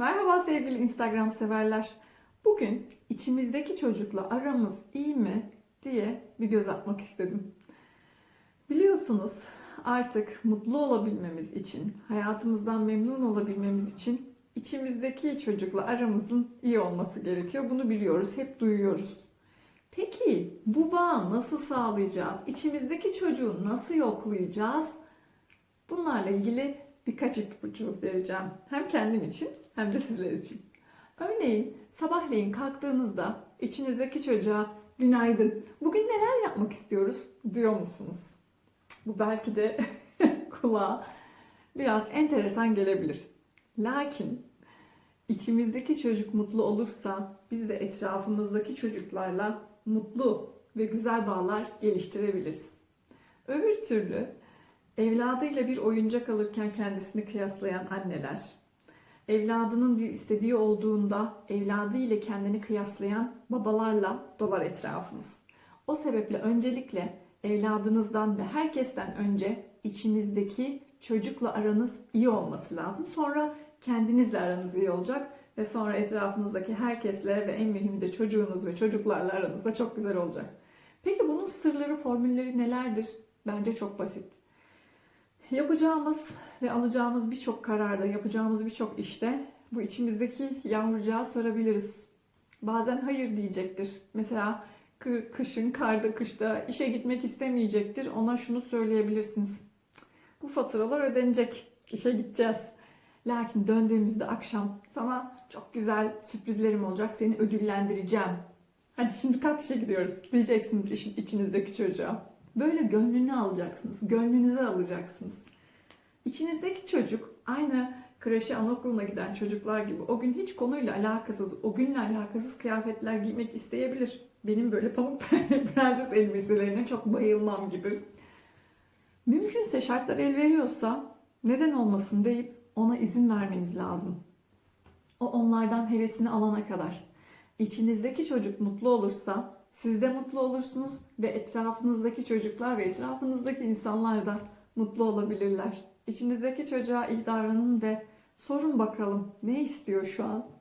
Merhaba sevgili Instagram severler. Bugün içimizdeki çocukla aramız iyi mi diye bir göz atmak istedim. Biliyorsunuz artık mutlu olabilmemiz için, hayatımızdan memnun olabilmemiz için içimizdeki çocukla aramızın iyi olması gerekiyor. Bunu biliyoruz, hep duyuyoruz. Peki bu bağı nasıl sağlayacağız? İçimizdeki çocuğu nasıl yoklayacağız? Bunlarla ilgili birkaç ipucu vereceğim. Hem kendim için hem de sizler için. Örneğin sabahleyin kalktığınızda içinizdeki çocuğa günaydın. Bugün neler yapmak istiyoruz diyor musunuz? Bu belki de kulağa biraz enteresan gelebilir. Lakin içimizdeki çocuk mutlu olursa biz de etrafımızdaki çocuklarla mutlu ve güzel bağlar geliştirebiliriz. Öbür türlü evladıyla bir oyuncak alırken kendisini kıyaslayan anneler, evladının bir istediği olduğunda evladı ile kendini kıyaslayan babalarla dolar etrafımız. O sebeple öncelikle evladınızdan ve herkesten önce içinizdeki çocukla aranız iyi olması lazım. Sonra kendinizle aranız iyi olacak ve sonra etrafınızdaki herkesle ve en mühimi de çocuğunuz ve çocuklarla aranız da çok güzel olacak. Peki bunun sırları, formülleri nelerdir? Bence çok basit. Yapacağımız ve alacağımız birçok kararda, yapacağımız birçok işte bu içimizdeki yavrucağa sorabiliriz. Bazen hayır diyecektir. Mesela kı- kışın, karda, kışta işe gitmek istemeyecektir. Ona şunu söyleyebilirsiniz. Bu faturalar ödenecek. İşe gideceğiz. Lakin döndüğümüzde akşam sana çok güzel sürprizlerim olacak. Seni ödüllendireceğim. Hadi şimdi kalk işe gidiyoruz diyeceksiniz içinizdeki çocuğa. Böyle gönlünü alacaksınız. Gönlünüze alacaksınız. İçinizdeki çocuk aynı kreşe anaokuluna giden çocuklar gibi o gün hiç konuyla alakasız, o günle alakasız kıyafetler giymek isteyebilir. Benim böyle pamuk prenses elbiselerine çok bayılmam gibi. Mümkünse şartlar el veriyorsa neden olmasın deyip ona izin vermeniz lazım. O onlardan hevesini alana kadar. İçinizdeki çocuk mutlu olursa siz de mutlu olursunuz ve etrafınızdaki çocuklar ve etrafınızdaki insanlar da mutlu olabilirler. İçinizdeki çocuğa iyi davranın ve sorun bakalım ne istiyor şu an?